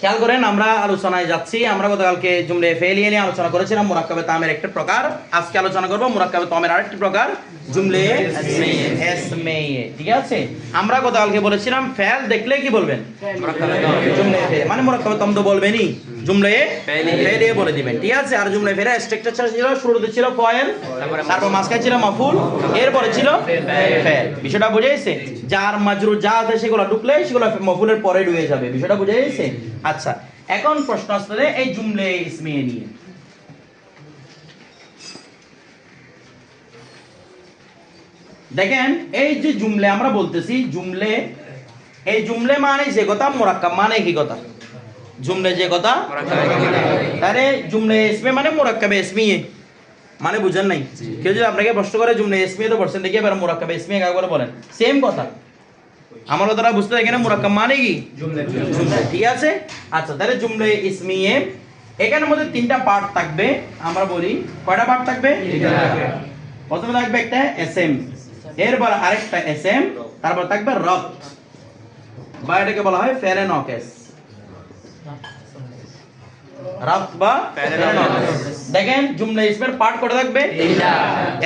খেয়াল করেন আমরা আলোচনায় যাচ্ছি। আমরা গতকালকে জুমলে ফেলিয়ে নিয়ে আলোচনা করেছিলাম মুরাক্কাবে তামের একটা প্রকার। আজকে আলোচনা করব মুরাক্কাবে তামের আরেকটি প্রকার জুমলে ঠিক আছে? আমরা গতকালকে বলেছিলাম ফেল দেখলে কি বলবেন? মানে মুরাক্কাবে তম তো বলবেনই। জুমলে ফেলিয়ে বলে দিবেন। ঠিক আছে আর জুমলে ফেলে স্ট্রাকচার ছিল শুরুতে ছিল ফয়েল তারপর মাঝখানে। ছিল মাফুল এরপরে ছিল ফেল বিষয়টা বুঝে গেছে যার মাজরু যা আছে সেগুলো ঢুকলে সেগুলো মফুলের পরে ঢুকে যাবে। বিষয়টা বুঝে গেছে আচ্ছা এখন প্রশ্ন আসলে এই জুমলে ইসমিয়ে নিয়ে। দেখেন এই যে জুমলে আমরা বলতেছি জুমলে এই জুমলে মানে যে কথা? মোরাক্কাব মানে কি কথা? জুমলে যে কথা? আরে জুমলে ইসমে মানে মোরাক্কাবে ইসমিয়ে মানে বুঝেন নাই? কেউ যদি আপনাকে প্রশ্ন করে জুমলে ইসমিয়ে তো বলছেন দেখি এবার মোরাক্কাবে ইসমিয়ে কাকে বলে বলেন? সেম কথা। আমার দ্বারা বুঝতে এখানে মুরাক্কাব মানে কি? জুমলে ঠিক আছে? আচ্ছা তাহলে জুমলে ইসমিয়ে এখানের মধ্যে তিনটা পার্ট থাকবে। আমরা বলি কয়টা পার্ট থাকবে? প্রথমে থাকবে একটা এস এম এরপর আরেকটা এস এম তারপর থাকবে রক বা এটাকে বলা হয় ফেরেন অকেস রাত বা দেখেন, জুমলা ইসমের পার্ট করে থাকবে?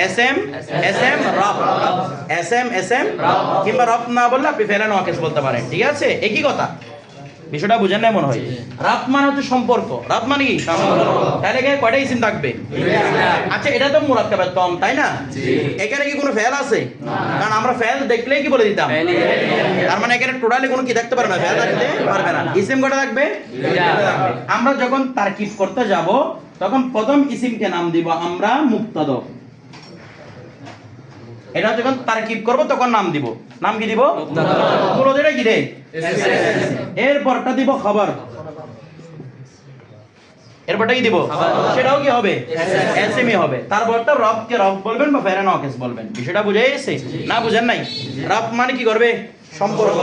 এস এম এস এসএম রব এস এম কিংবা রফ না বললে আপনি ফেরান অকেস বলতে পারেন, ঠিক আছে? একই কথা। বিষয়টা বুঝেন না মনে হয়। রাত মানে হচ্ছে সম্পর্ক। রাত মানে কি? তাহলে কয়টা ইসিম থাকবে? আচ্ছা এটা তো মুরাক্কাবের তম তাই না? এখানে কি কোনো ফেল আছে? কারণ আমরা ফেল দেখলেই কি বলে দিতাম? তার মানে এখানে টোটালি কোনো কি দেখতে পারবে না ফেল থাকতে পারবে না। ইসিম কটা থাকবে? আমরা যখন তারকিব করতে যাব তখন প্রথম ইসিমকে নাম দিব? আমরা মুক্তাদ এটা যখন তারকিব করব তখন নাম দিব। নাম কি দিব? মূলত এটা কি রে এরপরটা দিব খবর। এরপরটা কি দিব? সেটাও কি হবে? এসএমই হবে। তারপরটা রবকে রব বলবেন বা ফেরান অকেস বলবেন। বিষয়টা বুঝে গেছে? না বুঝেন নাই? রব মানে কি করবে? সম্পর্ক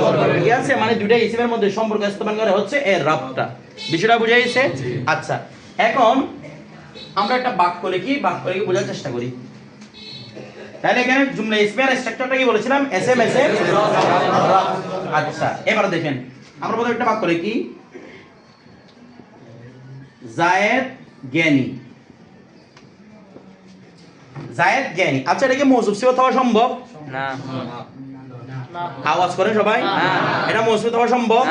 ঠিক আছে? মানে দুইটা ইসিমের মধ্যে সম্পর্ক স্থাপন করে হচ্ছে এর রবটা। বিষয়টা বুঝে গেছে? আচ্ছা এখন আমরা একটা বাক্য লিখি বাক্য লিখে বোঝার চেষ্টা করি। তাহলে এখানে জুমলা ইসমিয়ার স্ট্রাকচারটা কি বলেছিলাম? এস এম এস এম আচ্ছা এবার দেখেন, আমরা প্রথমে একটা বাক্য কি জায়েদ জ্ঞানী। জায়েদ জ্ঞানী। আচ্ছা এটা কি মৌসুফ সিফত হওয়া সম্ভব? না। আওয়াজ করেন সবাই? এটা মৌসুফ হওয়া সম্ভব?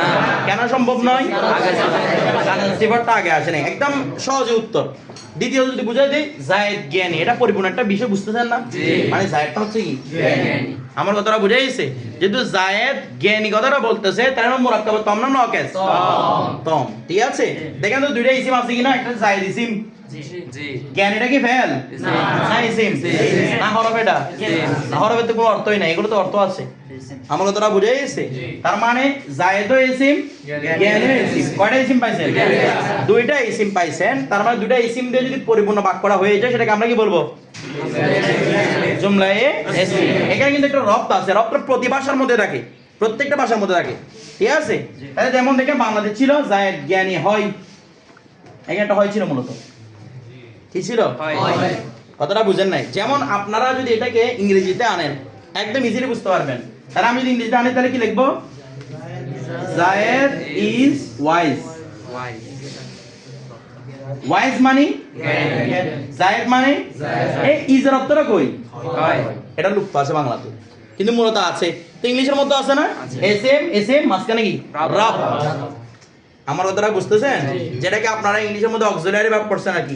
কেন সম্ভব নয়? সিফারটা আগে আসে নাই একদম সহজে উত্তর। দ্বিতীয় যদি বুঝাই দিই জায়েদ জ্ঞানী। এটা পরিপূর্ণ একটা বিষয় বুঝতেছেন না? মানে জায়েদটা হচ্ছে কি? আমার কথাটা বুঝে গেছে? যেহেতু জায়েদ জ্ঞানী কথাটা বলতেছে তার নাম মুরাক্কাব তম না নকেস তম। ঠিক আছে? দেখেন তো দুইটা ইসিম আছে কিনা? একটা জায়েদ ইসিম জ্ঞান এটা কি ফেল? না। ইসিম না হরফ এটা? না হরফের তো কোনো অর্থই নাই এগুলো তো অর্থ আছে। আমার কথাটা বুঝে গেছে। তার মানে জায়েদও ইসিম জ্ঞানও ইসিম কয়টা ইসিম পাইছেন? দুইটা ইসিম পাইছেন। তার মানে দুইটা ইসিম দিয়ে যদি পরিপূর্ণ বাক করা হয়ে যায় সেটাকে আমরা কি বলব? জুমলায়ে ইসিম এখানে কিন্তু একটা রপ্ত আছে। রপ্ত প্রতি ভাষার মধ্যে থাকে। প্রত্যেকটা ভাষার মধ্যে থাকে। ঠিক আছে? তাহলে যেমন দেখেন বাংলাদেশ ছিল জায়েদ জ্ঞানী হয়। এখানে একটা হয় ছিল মূলত। কি ছিল। কথাটা বুঝেন নাই। যেমন আপনারা যদি এটাকে ইংরেজিতে আনেন একদম ইজিলি বুঝতে পারবেন। তাহলে আমি যদি ইংরেজিতে আনি তাহলে কি লিখব? Zaid is wise. Y wise মানে? জায়েদ মানে? এই ইজের অর্থটা কই? এটা লুপ্ত আছে বাংলাতে। কিন্তু মূলত আছে। তো ইংলিশের মধ্যে আছে না? এস এম এস এম মাঝখানে কি? রাব আমার কথাটা বুঝতেছেন? যেটাকে আপনারা ইংলিশের মধ্যে অক্সিলারি ভাব করছেন আর কি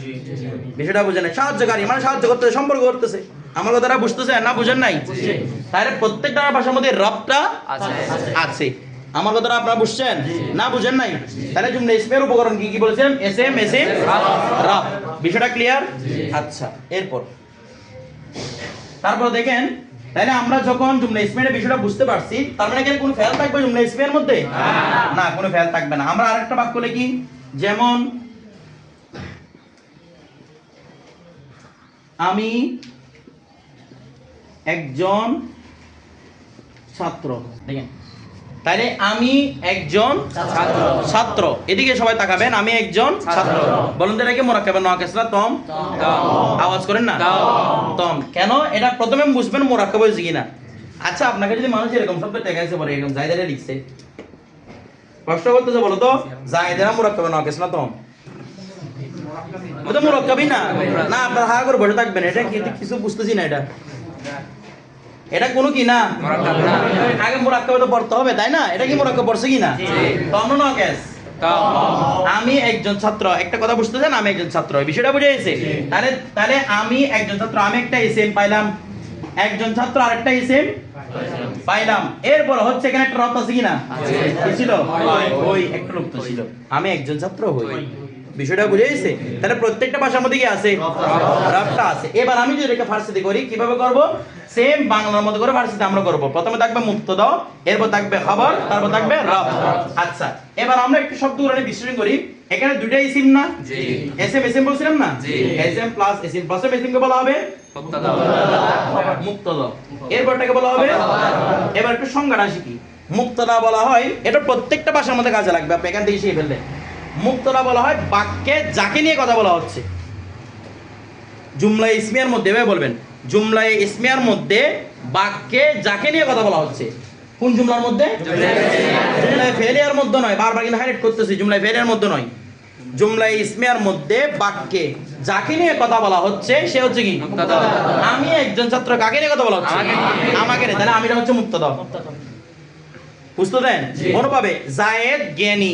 বিষয়টা বুঝেন সাহায্যকারী মানে সাহায্য করতে সম্পর্ক করতেছে। আমার কথাটা বুঝতেছেন না বুঝেন নাই? তাহলে প্রত্যেকটা ভাষার মধ্যে রবটা আছে আছে। আমার কথাটা আপনারা বুঝছেন? না বুঝেন নাই? তাহলে জুমলা ইসমের উপকরণ কি কি বলেছেন? এস এম এস এম রাব। বিষয়টা ক্লিয়ার আচ্ছা এরপর। তারপর দেখেন তাহলে আমরা যখন জুমলা ইসমের বিষয়টা বুঝতে পারছি, তার মানে কোনো ফেল থাকবে জুমলা ইসমের মধ্যে? না, কোনো ফেল থাকবে না। আমরা আরেকটা বাক্য লিখি, যেমন, আমি একজন ছাত্র। দেখেন তাইলে আমি একজন ছাত্র। ছাত্র। এদিকে সবাই তাকাবেন আমি একজন ছাত্র। বলুন তো এটাকে মোরাক্কাবের নকেসরা তম। আওয়াজ করেন না? তম। কেন? এটা প্রথমে বুঝবেন মোরাক্কাব হয়েছে কিনা। আচ্ছা আপনাকে যদি মানুষ এরকম শব্দ টেকাইছে পরে এরকম জায়গায় লিখছে। প্রশ্ন করতেছে বলো তো জায়েদের মুরাক্কাবে নাকিস না তো মুরাক্কাবই না। না আপনার হা করে বসে থাকবেন। এটা কি এটা কিছু বুঝতেছি না এটা। এটা কোনো কি না? আগে মুরাক্কাবে তো পড়তে হবে তাই না? এটা কি মুরাক্কাব পড়ছে কি না? আমি একজন ছাত্র একটা কথা বুঝতেছেন আমি একজন ছাত্র এই বিষয়টা বুঝে গেছে? তাহলে তাহলে আমি একজন ছাত্র আমি একটা এসএম পাইলাম। একজন ছাত্র আরেকটা এসএম পাইলাম। এরপর হচ্ছে এখানে একটা রত আছে কিনা ছিল? ওই একটা লোক তো ছিল। আমি একজন ছাত্র হই। বিষয়টা বুঝে গেছে তাহলে প্রত্যেকটা ভাষার মধ্যে কি আছে? রবটা আছে। এবার আমি যদি এটা ফার্সিতে করি কীভাবে করব? সেম বাংলার মতো করে ফার্সিতে আমরা করব। প্রথমে থাকবে মুক্তদা এরপর থাকবে খবর তারপর থাকবে রব। আচ্ছা এবার আমরা একটু শব্দ উড়ানে বিশ্লেষণ করি। এখানে দুইটা ইসিম না? জি। এসএম এসএম বলছিলাম না? জি। SM plus SM plus SM কে বলা হবে? মুক্তদা। মুক্তদা। এরপরটাকে বলা হবে? এবার একটু সংজ্ঞাটা শিখি। মুক্তদা বলা হয় এটা প্রত্যেকটা ভাষার মধ্যে কাজে লাগবে। আপনি এখান থেকে শিখে ফেললেন। মুক্তদা বলা হয় বাক্যে যাকে নিয়ে কথা বলা হচ্ছে। জুমলা ইসমিয়ার মধ্যে এভাবে বলবেন জুমলা ইসমিয়ার মধ্যে বাক্যে যাকে নিয়ে কথা বলা হচ্ছে। কোন জুমলার মধ্যে? জুমলায় ফেলিয়ার মধ্যে নয় বারবার কিন্তু হাইলাইট করতেছি জুমলায় ফেলিয়ার মধ্যে নয়। জুমলায় ইসমিয়ার মধ্যে বাক্যে যাকে নিয়ে কথা বলা হচ্ছে সে হচ্ছে কি? আমি একজন ছাত্র কাকে নিয়ে কথা বলা হচ্ছে। আমাকে নিয়ে তাহলে আমিটা হচ্ছে মুক্তদা। বুঝতে দেন কোনোভাবে জায়েদ জ্ঞানী।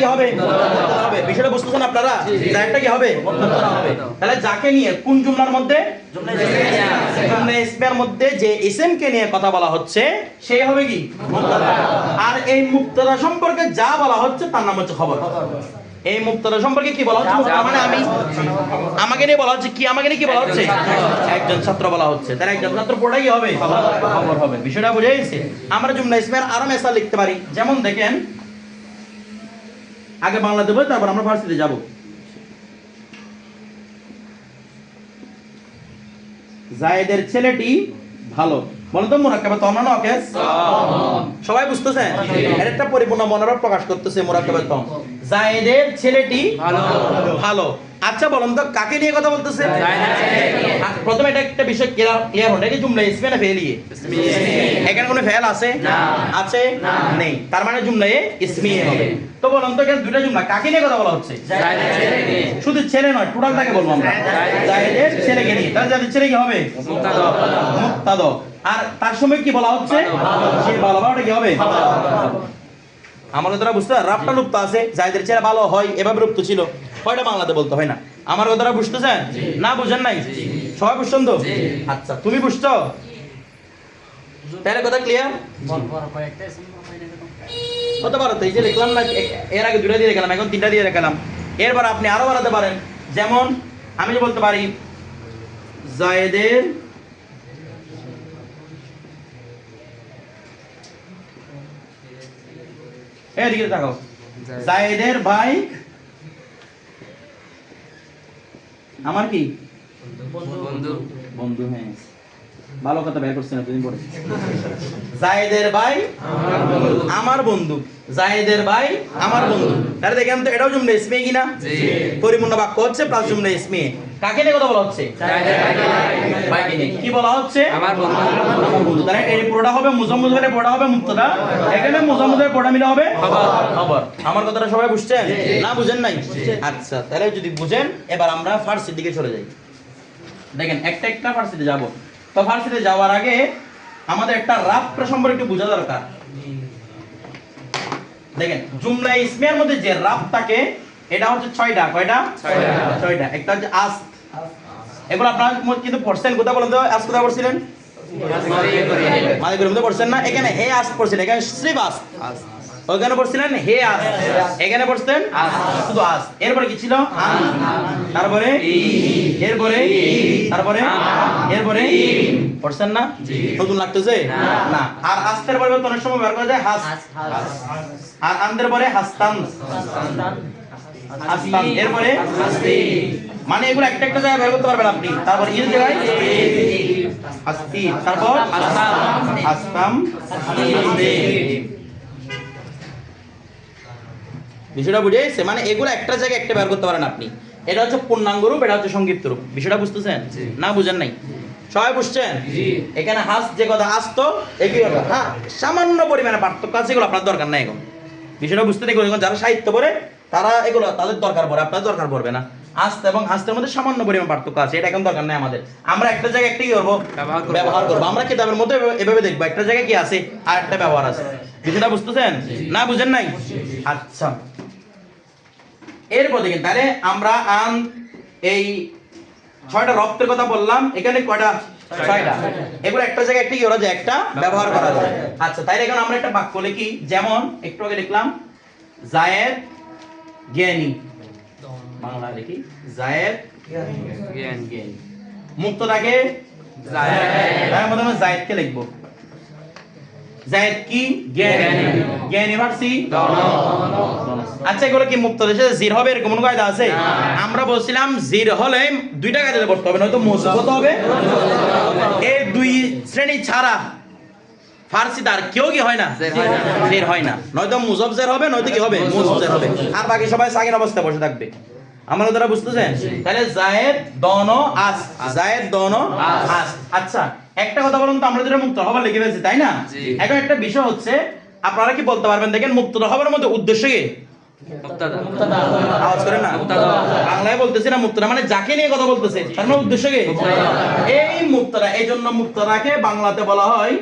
কি হবে? হবে। বিষয়টা বুঝতেছেন আপনারা? জায়েদটা কি হবে? হবে। তাহলে যাকে নিয়ে কোন জুমলার মধ্যে? ইসমের মধ্যে যে ইসেম কে নিয়ে কথা বলা হচ্ছে সে হবে কি? আর এই মুক্তাদা সম্পর্কে যা বলা হচ্ছে তার নাম হচ্ছে খবর। এই মুক্তাদা সম্পর্কে কি বলা হচ্ছে? মানে আমি আমাকে নিয়ে বলা হচ্ছে কি? আমাকে নিয়ে কি বলা হচ্ছে? একজন ছাত্র বলা হচ্ছে। তার একজন ছাত্র পড়াই হবে। খবর হবে। বিষয়টা বুঝে গেছে? আমরা জুমলা ইসমের আরও মেসা লিখতে পারি। যেমন দেখেন, আগে বাংলা দেবো, তারপর আমরা ফার্সিতে যাব। জায়েদের ছেলেটি ভালো। বলেন তো মোরাক্কাবে তম না ওকে? সবাই বুঝতেছেন এর একটা পরিপূর্ণ মনোরম প্রকাশ করতেছে মোরাক্কাবে তম জায়েদের ছেলেটি ভালো। ভালো। আচ্ছা বলুন তো কাকে নিয়ে কথা বলতেছে? প্রথমে এটা একটা বিষয় ক্লিয়ার ক্লিয়ার হলো। এটা জুমলা ইসমে না ফেলিয়ে এখানে কোনো ফেল আছে? না। আছে? নেই। তার মানে জুমলায়ে ইসমিয়ে হবে। তো বলুন তো এখানে দুইটা জুমলা কাকে নিয়ে কথা বলা হচ্ছে? শুধু ছেলে নয় টোটালটাকে বলব আমরা? জায়েদের ছেলেকে নিয়ে। তাহলে জায়েদের ছেলে কি হবে? মুক্তাদা। আর তার সময় কি বলা হচ্ছে? সে ভালো ভালোটা কি হবে? আমাদের দ্বারা বুঝতে রাপটা লুপ্ত আছে জায়েদের ছেলে ভালো হয় এভাবে লুপ্ত ছিল। কয়টা বাংলাতে বলতে হয় না? আমার কথাটা বুঝতেছেন? না বুঝেন নাই? সবাই বুঝছেন তো? আচ্ছা। তুমি বুঝছ? তাহলে কথা ক্লিয়ার হতে পারে তো এই যে লিখলাম না এর আগে দুটা দিয়ে রেখেলাম এখন তিনটা দিয়ে রেখেলাম। এরপর আপনি আরও বাড়াতে পারেন। যেমন আমি যে বলতে পারি জায়েদের এদিকে থাকো জায়েদের ভাই আমার কি? বন্ধু। বন্ধু হ্যাঁ। ভালো কথা বের করছেন এতদিন পরে জায়েদের ভাই আমার বন্ধু। জায়েদের ভাই আমার বন্ধু। তাহলে দেখেন তো এটাও জুমলা ইসমে কিনা জি। পরিপূর্ণ বাক্য হচ্ছে প্লাস জুমলা ইসমে কাকে নিয়ে কথা বলা হচ্ছে? ভাইকে নিয়ে। কি বলা হচ্ছে? আমার বন্ধু। তাহলে এই পুরোটা হবে পড়া হবে মুক্তদা এখানে পড়া মিলে হবে খবর। আমার কথাটা সবাই বুঝছেন? না বুঝেন নাই? আচ্ছা তাহলে যদি বুঝেন এবার আমরা ফার্সির দিকে চলে যাই। দেখেন একটা একটা ফার্সিতে যাব। তো ফার্সিতে যাওয়ার আগে আমাদের একটা রাফটা সম্পর্কে একটু বোঝা দরকার। দেখেন জুমলা ইসমিয়ার মধ্যে যে রাফ থাকে এটা হচ্ছে ছয়টা। কয়টা? ছয়টা। ছয়টা। একটা হচ্ছে আস এগুলো আপনারা কিন্তু পড়ছেন, কোথায় বলেন তো? আজ কোথায় পড়ছিলেন? মালিকের পড়ছেন না? এখানে হে আস পড়ছিলেন এখানে শ্রীব আস ওখানে পড়ছিলেন হে আস এখানে পড়ছেন? শুধু আস এরপরে কি ছিল? তারপরে? এরপরে? তারপরে? এরপরে? পড়ছেন না? নতুন লাগতেছে? না। আর আস্তের পরিবর্তন অনেক সময় ব্যবহার করা যায়, হাস। আর আন্দের পরে হাস্তান। হাস্তান। এরপরে? মানে এগুলো একটা একটা জায়গায় বের করতে পারবেন আপনি। তারপর ইর জায়গায় হাস্তি তারপর? হাস্তাম বিষয়টা বুঝে গেছে? মানে এগুলো একটা জায়গায় একটা বের করতে পারেন আপনি। এটা হচ্ছে পূর্ণাঙ্গ রূপ এটা হচ্ছে সংক্ষিপ্ত রূপ। বিষয়টা বুঝতেছেন? না বুঝেন নাই? সবাই বুঝছেন? এখানে হাস যে কথা আসতো একই কথা। হ্যাঁ সামান্য পরিমাণে পার্থক্য আছে এগুলো আপনার দরকার নাই এখন। বিষয়টা বুঝতে দেখুন এখন যারা সাহিত্য পড়ে তারা এগুলো তাদের দরকার পড়ে আপনার দরকার পড়বে না। আস্তে এবং হাসতের মধ্যে সামান্য পরিমাণ পার্থক্য আছে এটা এখন দরকার নেই আমাদের। আমরা একটা জায়গায় একটা কি করব? ব্যবহার করব। আমরা কিতাবের মধ্যে এভাবে- এভাবে দেখব। একটা জায়গায় কি আছে? আর একটা ব্যবহার আছে। বিষয়টা বুঝতেছেন? না বুঝেন নাই? আচ্ছা। এরপর দেখেন তাহলে আমরা আন এই ছয়টা রক্তের কথা বললাম। এখানে কয়টা? ছয়টা। এগুলো একটা জায়গায় একটা কি করা যায়? একটা ব্যবহার করা যায়। আচ্ছা তাই এখন আমরা একটা বাক্য লিখি। যেমন একটু আগে লিখলাম জায়েদ জ্ঞানী। বাংলা লিখি জায়েদ জ্ঞান জ্ঞানী। জায়েদ। তার আমরা জায়েদকে লিখব। জায়েদ কি? জ্ঞানী। জ্ঞানী। ভার্সি আচ্ছা এগুলো কি মুক্ত দেশে? জির হবে এরকম কোনো কায়দা আছে? আমরা বলছিলাম জির হলে দুইটা কায়দা করতে হবে নয়তো মুসব হতে হবে। এই দুই শ্রেণি ছাড়া ফার্সিতে আর কেউ কি হয় না? জের হয় না। নয়তো মুজব জের হবে নয়তো কি হবে? জের হবে। আর বাকি সবাই সাকিন অবস্থায় বসে থাকবে। আমরা তারা বুঝতেছেন তাহলে জায়েদ দন আস। জায়েদ দন আস। আচ্ছা একটা কথা বলুন তো আমরা যেটা মুক্ত হবার লিখে ফেলছি তাই না? এখন একটা বিষয় হচ্ছে আপনারা কি বলতে পারবেন? দেখেন মুক্ত হবার মধ্যে উদ্দেশ্য কি? আওয়াজ করেন না? বাংলায় বলতেছি না মুক্তরা মানে যাকে নিয়ে কথা বলতেছে তার মানে উদ্দেশ্য কি? এই মুক্তরা এই জন্য মুক্তরাকে বাংলাতে বলা হয়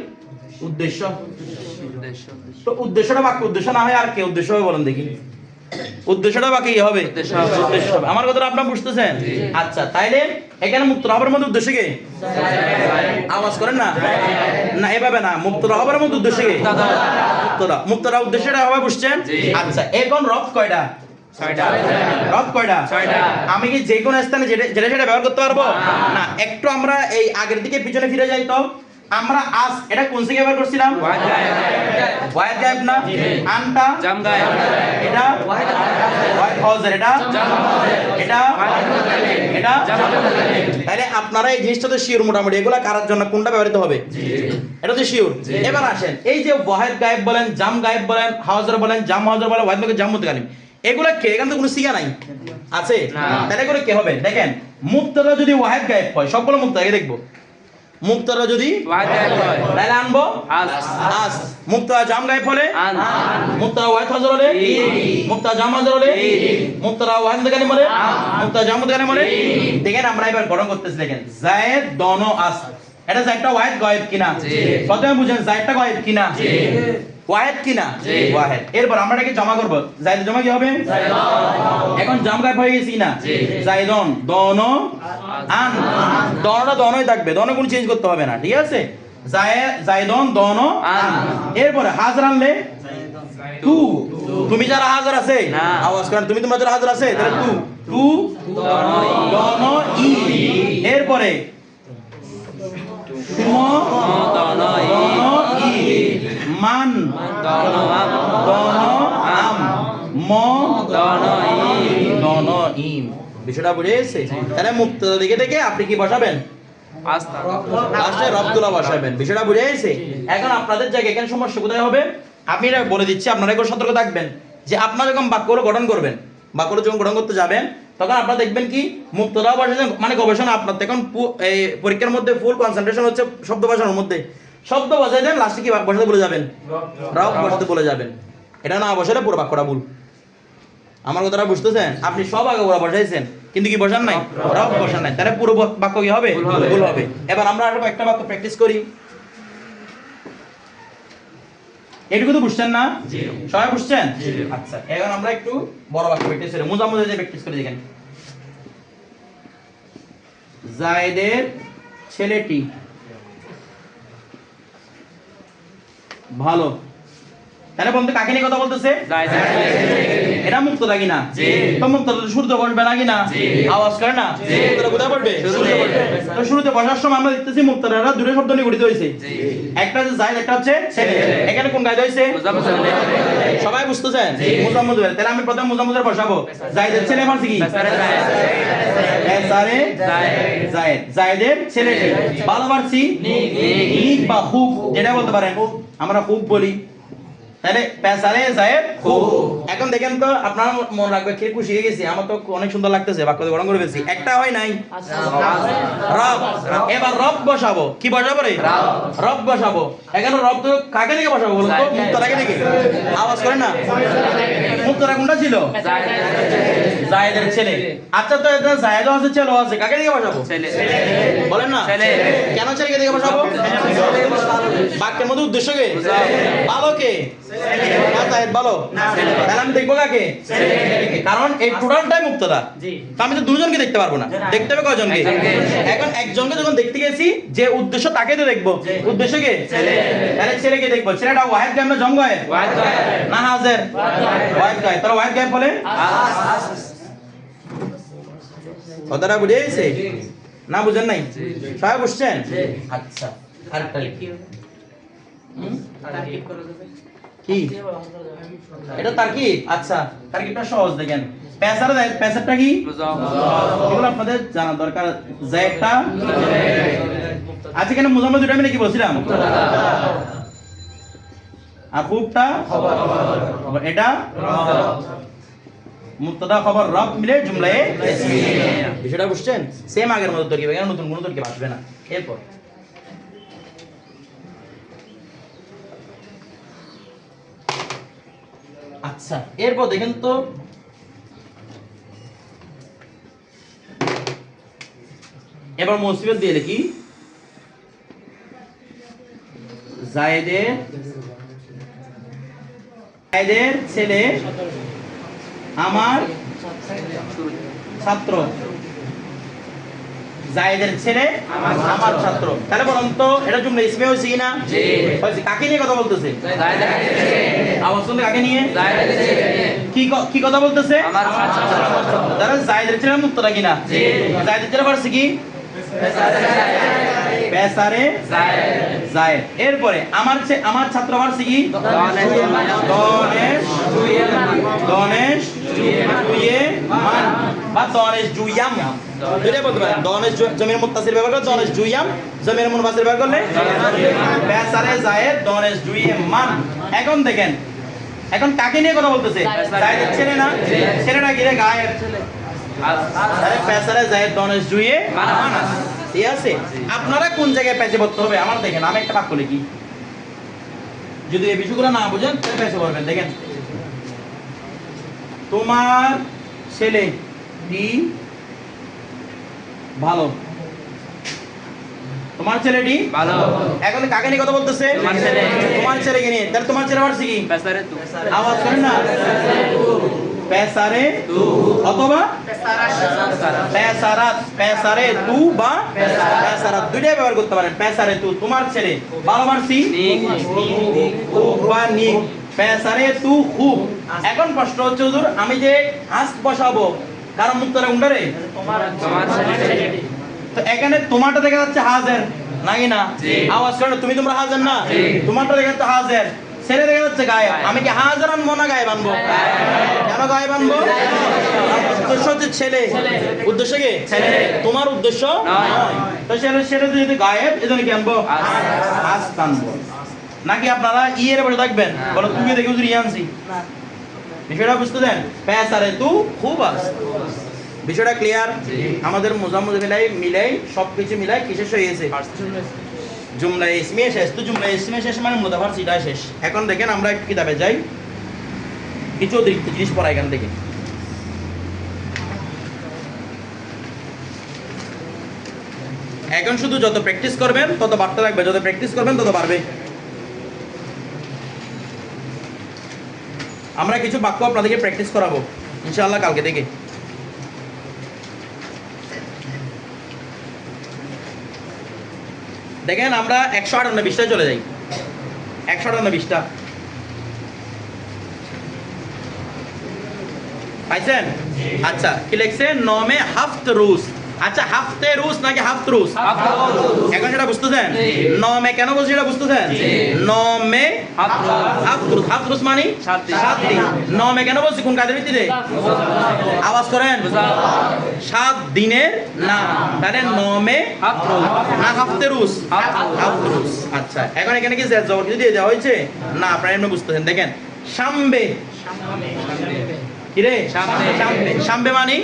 উদ্দেশ্য। উদ্দেশ্য। তো উদ্দেশ্যটা বাক্য উদ্দেশ্য না হয় আর কে উদ্দেশ্য হবে বলেন দেখি। উদ্দেশ্যটা বাকি হবে। উদ্দেশ্য হবে। আমার কথাটা আপনারা বুঝতেছেন? আচ্ছা তাইলে এখানে মুক্ত হবার মধ্যে উদ্দেশ্য কি? আওয়াজ করেন না? না এভাবে না মুক্ত হবার মধ্যে উদ্দেশ্য কি? মুক্তরা মুক্তরা উদ্দেশ্যটা হবে বুঝছেন? আচ্ছা এখন রথ কয়টা? আমি কি যে কোনো স্থানে যেটা যেটা সেটা ব্যবহার করতে পারব? না একটু আমরা এই আগের দিকে পিছনে ফিরে যাই তো। আমরা আজ এটা কোন থেকে ব্যবহার করছিলাম? ওয়াহিদ গায়েব। না? আনটা? জাম গায়েব। এটা? ওয়াহিদ হাউজার এটা? এটা? এটা? তাহলে আপনারা এই জিনিসটা তো শিওর মোটামুটি। এগুলা কারার জন্য কোনটা ব্যবহৃত হবে? এটা তো শিওর এবার আসেন এই যে ওয়াহিদ গায়েব বলেন জাম গায়েব বলেন হাউজার বলেন জাম হাউজার বলেন ওয়াহিদ জাম মুতকালিম এগুলা কে? এখানে তো কোনো সিগা নাই। আছে? তাহলে এগুলো কে হবে? দেখেন মুক্তরা যদি ওয়াহিদ গায়েব হয় সবগুলো মুক্ত আগে দেখব। মুক্তরা যদি। তাহলে আনব? আস। আস। মুক্তরা জাম গায়েব হলে আন। মুক্তরা ওয়াহিদ হাজার মুক্তা জাম হাজার হলে মুক্তরা ওয়াহিদ গানি বলে মুক্তা জামুদ গানে বলে দেখেন আমরা এবার গঠন করতেছি দেখেন। জায়েদ দন আস। এটা জায়দটা ওয়াহিদ গায়েব কিনা। প্রথমে বুঝেন জায়দটা গায়েব কিনা? ওয়াহিদ কিনা। ওয়াহিদ। এরপর আমরা এটাকে জমা করব। জায়েদ জমা কি হবে? এখন জাম গায়েব হয়ে গেছি না। জায়েদন দন আন। দনটা দনই থাকবে। দন কোনো চেঞ্জ করতে হবে না। ঠিক আছে? জায়ে- জায়েদন দন আন। এরপরে হাজার আনলে? টু তুমি যারা হাজার আছে আওয়াজ করেন। তুমি তোমার যারা হাজার আছে তাহলে টু টু দন ই। এরপরে? তুম দন ই। মান দন আম। ম দন। দন ইম বিষয়টা বুঝে গেছে তাহলে মুক্ত দিকে থেকে আপনি কি বসাবেন। লাস্টে রবদুল্লাহ বসাবেন বিষয়টা বুঝে গেছে এখন আপনাদের জায়গায় এখানে সমস্যা কোথায় হবে আমি এটা বলে দিচ্ছি আপনারা একটু সতর্ক থাকবেন যে আপনারা যখন বাক্যগুলো গঠন করবেন বাক্যগুলো যখন গঠন করতে যাবেন তখন আপনারা দেখবেন কি মুক্তরাও বসাচ্ছেন মানে গবেষণা আপনার তখন এই পরীক্ষার মধ্যে ফুল কনসেন্ট্রেশন হচ্ছে শব্দ বসানোর মধ্যে শব্দ বসাই দেন লাস্টে কি বসাতে বলে যাবেন? রব। বসাতে বলে যাবেন। এটা না বসালে পুরো বাক্যটা ভুল। আমার কথাটা বুঝতেছেন? আপনি সব আগে ওরা বসাইছেন। কিন্তু কি বসান নাই? রব। বসান নাই। তাহলে পুরো বাক্য কি হবে? ভুল হবে। এবার আমরা আরও একটা বাক্য প্র্যাকটিস করি। এটুকু তো বুঝছেন না? সবাই বুঝছেন? আচ্ছা এখন আমরা একটু বড় বাক্য প্র্যাকটিস করি। মুজা মুজা যে প্র্যাকটিস করি দেখেন। জায়েদের ছেলেটি। ভালো। তাহলে বন্ধু কাকে নিয়ে কথা বলতেছে? এটা মুক্ত লাগি না তো মুক্ত শুরুতে বসবে নাকি না। আওয়াজ করে না? কোথায় পড়বে শুরুতে। তো শুরুতে বসার সময় আমরা দেখতেছি মুক্তরা দুটো শব্দ নিয়ে গঠিত হয়েছে একটা হচ্ছে জায়েদ একটা হচ্ছে। এখানে কোন হয়েছে? সবাই বুঝতেছেন। মুজাম্মুদের তাহলে আমি প্রথমে মুজাম্মুদের বসাবো। জায়েদের ছেলে মারছি কি? জায়েদ। জায়েদের ছেলে ভালো। নিক বা হুব যেটা বলতে পারেন। আমরা হুব বলি। তাহলে পেসারে জায়েদ হুব এখন এখন দেখেন তো আপনার মন রাখবে কে খুশি হয়ে গেছি? আমার তো অনেক সুন্দর লাগতেছে বাক্য গরম করে ফেলছি। একটা হয় নাই। রব এবার রব বসাবো। কি বসাবো রে? রব। বসাবো। এখানে রব তো কাকে দিকে বসাবো বলুন তো? মুক্তরাকে দিকে আওয়াজ করেন না? মুক্তরা কোনটা ছিল? জায়েদের ছেলে। আচ্ছা তো এটা জায়েদও আছে ছেলেও আছে। কাকে দিকে বসাবো? ছেলে। বলেন না। ছেলে। কেন ছেলেকে দিকে বসাবো? বাক্যের মধ্যে উদ্দেশ্য কে? ভালো কে? না জায়েদ ভালো তাহলে আমি দেখব কাকে? কারণ এই টোটালটাই মুক্তদা। তো আমি তো দুজনকে দেখতে পারব না। দেখতে হবে এখন একজনকে যখন দেখতে গেছি যে উদ্দেশ্য তাকে তো দেখব। উদ্দেশ্য কে? তাহলে ছেলেকে দেখব। ছেলেটা ওয়াহেদ গায়েব না হাজার? ওয়াহেদ গায়েব তাহলে ওয়াহেদ গায়েব বলে? কথাটা বুঝে না বুঝেন নাই? সবাই বুঝছেন? আচ্ছা। আরেকটা লিখি। হুম? কি? এটা তারকিব? আচ্ছা তারকিবটা সহজ দেখেন। পেসারে পেসারটা কি? এগুলো আপনাদের জানা দরকার। জায়গটা আজকে কেন মুজাম্মদ দুটো আমি নাকি বলছিলাম? আর খবর এটা? মুক্তদা খবর রব মিলে জুমলায়ে ইসমিয়া। বিষয়টা বুঝছেন? সেম আগের মতো তরকিব এখানে নতুন কোনো তরকিব আসবে না। এরপর। আচ্ছা এরপর দেখেন তো। এবার মুসিবত দিয়ে দেখি। ছেলে আমার ছাত্র। জায়েদের ছেলে আমার ছাত্র। তাহলে বলুন তো এটা জুমলা ইসমে হয়েছে কিনা? কাকে নিয়ে কথা বলতেছে? আওয়াজ শুনতে কাকে নিয়ে? কি ক- কি কথা বলতেছে? আমার ছাত্র। তাহলে জায়েদের ছেলে মুক্তটা কিনা? জায়েদের ছেলে পারছে কি? পেসারে জায়েদ। এরপরে আমার আমার ছাত্র পারছে কি? গণেশ গণেশ জুয়ে মান। বা দনেশ দনেশ জমির করলে? দনেশ জায়েদ, দনেশ জুয়ে মান। এখন দেখেন, এখন কাকে নিয়ে কথা বলতেছে? ছেলে না? ছেলেটা কি রে গায়েব দনেশ জুয়ে ঠিক আছে? আপনারা কোন জায়গায় পেঁচে পড়তে হবে? আমার দেখেন আমি একটা বাক্য লিখি। যদি এই বিষয়গুলো না বুঝেন তাহলে পেঁচে পড়বেন দেখেন। তোমার ছেলে টি ভালো। তোমার ছেলেটি ভালো। এখন কাকে নিয়ে কথা বলতেছে? তোমার ছেলে। তোমার ছেলেকে নিয়ে? তাহলে তোমার ছেলে পারছে কি? আওয়াজ করেন না। পেসারে অথবা পেসারাত পেসারে তু বা পেসারাত দুইটাই ব্যবহার করতে পারেন। পেসারে তু তোমার ছেলে ভালো পারছি বা নিক পেসারে তু খুব এখন প্রশ্ন হচ্ছে হুজুর আমি যে হাস বসাবো কারণ মুক্তরা উন্ডারে? তো এখানে তোমারটা দেখা যাচ্ছে হাজার নাকি না? আওয়াজ করে তুমি তোমরা হাজার না? তোমারটা দেখা যাচ্ছে হাজার ছেলে দেখা যাচ্ছে গায়ে আমি কি হাজার আনব না গায়ে বানবো কেন গায়ে বানবো উদ্দেশ্য হচ্ছে ছেলে। উদ্দেশ্য কি? ছেলে। তোমার উদ্দেশ্য তো ছেলে ছেলে যদি গায়েব এজন্য কি আনব। আস আনব। নাকি আপনারা ইয়ের বসে থাকবেন? বলো তুমি দেখে হুজুর ইয়ে আনছি? বিষয়টা বুঝতে দেন? পেসারে তু খুব আস। বিষয়টা ক্লিয়ার আমাদের মোজাম্মদ মিলাই মিলাই সবকিছু মিলাই কিসে হয়েছে? জুমলা ইসমিয়ে শেষ, তো জুমলা ইসমিয়ে শেষ মানে মুদাফার সিটা শেষ। এখন দেখেন আমরা একটু কিতাবে যাই। কিছু অতিরিক্ত জিনিস পড়া এখান থেকে। এখন শুধু যত প্র্যাকটিস করবেন, তত বাড়তে লাগবে যত প্র্যাকটিস করবেন, তত বাড়বে। আমরা কিছু বাক্য আপনাদেরকে প্র্যাকটিস করাবো, ইনশাআল্লাহ কালকে থেকে। দেখেন আমরা একশো আটান্ন বিশটায় চলে যাই। একশো আটান্ন বিশটা। পাইছেন? আচ্ছা কি লিখছে নমে হাফত রুস আচ্ছা হাফতে রুস নাকি হাফত রুস এখন সেটা বুঝতেছেন? নমে কেন বলছি সেটা বুঝতেছেন? নমে হাফরুস হাফরুস মানে সাত দিন। সাত দিন নমে কেন বলছি? কোন কাজের ভিত্তিতে? আওয়াজ করেন। সাত দিনের না তাহলে নমে না হাফতে রুস। হাফরুস আচ্ছা এখন এখানে কি জবর দিয়ে দেওয়া হয়েছে? না আপনারা এমনি বুঝতেছেন। দেখেন সাম্বে। কিরে? সাম্বে। সাম্বে সাম্বে মানে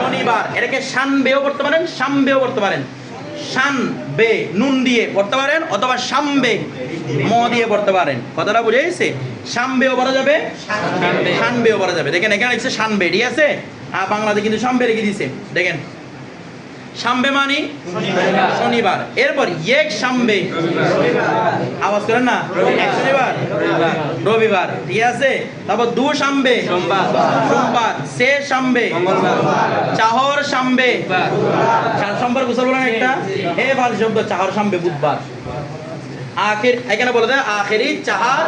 শনিবার। এটাকে শানবেও করতে পারেন সাম্বেও করতে পারেন। শান বে নুন দিয়ে পড়তে পারেন অথবা সাম্বে ম দিয়ে পড়তে পারেন। কথাটা বুঝে গেছে? সাম্বেও পড়া যাবে? শানবেও পড়া যাবে। দেখেন এখানে লিখছে সানবে ঠিক আছে? আর বাংলাতে কিন্তু সাম্বে রেখে দিছে দেখেন। সাম্বে মানি? শনিবার। এরপর এক সাম্বে আওয়াজ করেন না? এক শনিবার? রবিবার। ঠিক আছে? তারপর দু সাম্বে সোমবার। সে সাম্বে চাহর সাম্বে চার সোমবার গোসল বলেন একটা। এ ভালো শব্দ চাহর সাম্বে বুধবার। আখের এখানে বলে দেয় আখেরি চাহার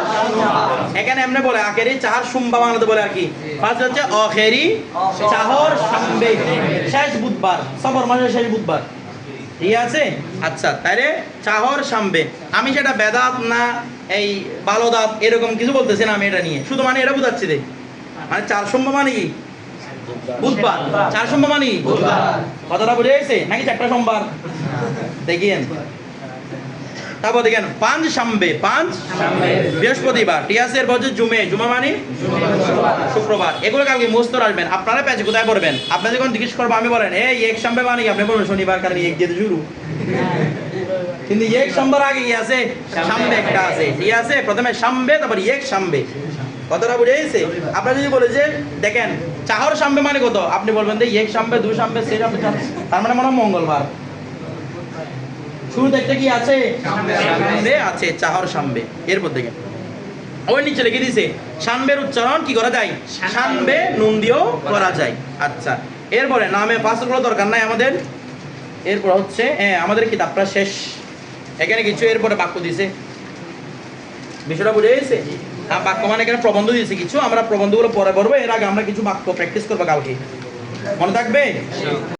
এখানে এমনি বলে আখেরি চাহার সুম্বা বাংলাতে বলে আর কি। ফার্স্ট হচ্ছে অখেরি চাহর সাম্বে। শেষ বুধবার সফর মাসের শেষ বুধবার। ঠিক আছে? আচ্ছা তাইলে চাহর সাম্বে। আমি সেটা বেদাত না এই বালোদাত এরকম কিছু বলতেছি না আমি এটা নিয়ে। শুধু মানে এটা বুঝাচ্ছি রে মানে চার সোমবার মানে কি? বুধবার। চার সোমবার মানে কি? কথাটা বুঝে গেছে? নাকি চারটা সোমবার? দেখিয়েন। তারপর দেখেন, পাঁচ সাম্বে, পাঁচ বৃহস্পতিবার এরপর হচ্ছে জুমে, জুমা মানে? শুক্রবার। এগুলো কালকে আসবেন। আপনারা কোথায় পড়বেন? যখন জিজ্ঞেস করব, আমি বলেন, এই, এক সাম্বে মানে আপনি বলবেন, শনিবার এক শুরু। কিন্তু এক আগে কি আছে? সাম্বে একটা আছে। আছে? প্রথমে সাম্বে, তারপর এক সাম্বে। কতটা বুঝে গেছে? আপনারা যদি বলে যে, দেখেন, চাহর সাম্বে মানে কত? আপনি বলবেন যে, এক সাম্বে দু সাম্বে সাম্বে। তার মানে মনে হয় মঙ্গলবার। শুরু দেখতে কি আছে? সাম্বে আছে। চাহর সাম্বে। এরপর দেখেন। ওই নিচে লিখে দিছে সানবের উচ্চারণ কি করা যায়? সানবে। নুন দিয়েও করা যায়। আচ্ছা এরপরে নামে পাঁচগুলো দরকার নাই আমাদের। এরপর হচ্ছে হ্যাঁ আমাদের কিতাবটা শেষ। এখানে কিছু এরপরে বাক্য দিছে বিষয়টা বুঝে গেছে? হ্যাঁ বাক্য মানে এখানে প্রবন্ধ দিয়েছে কিছু। আমরা প্রবন্ধগুলো পরে পড়ব এর আগে আমরা কিছু বাক্য প্র্যাকটিস করব কালকে। মনে থাকবে?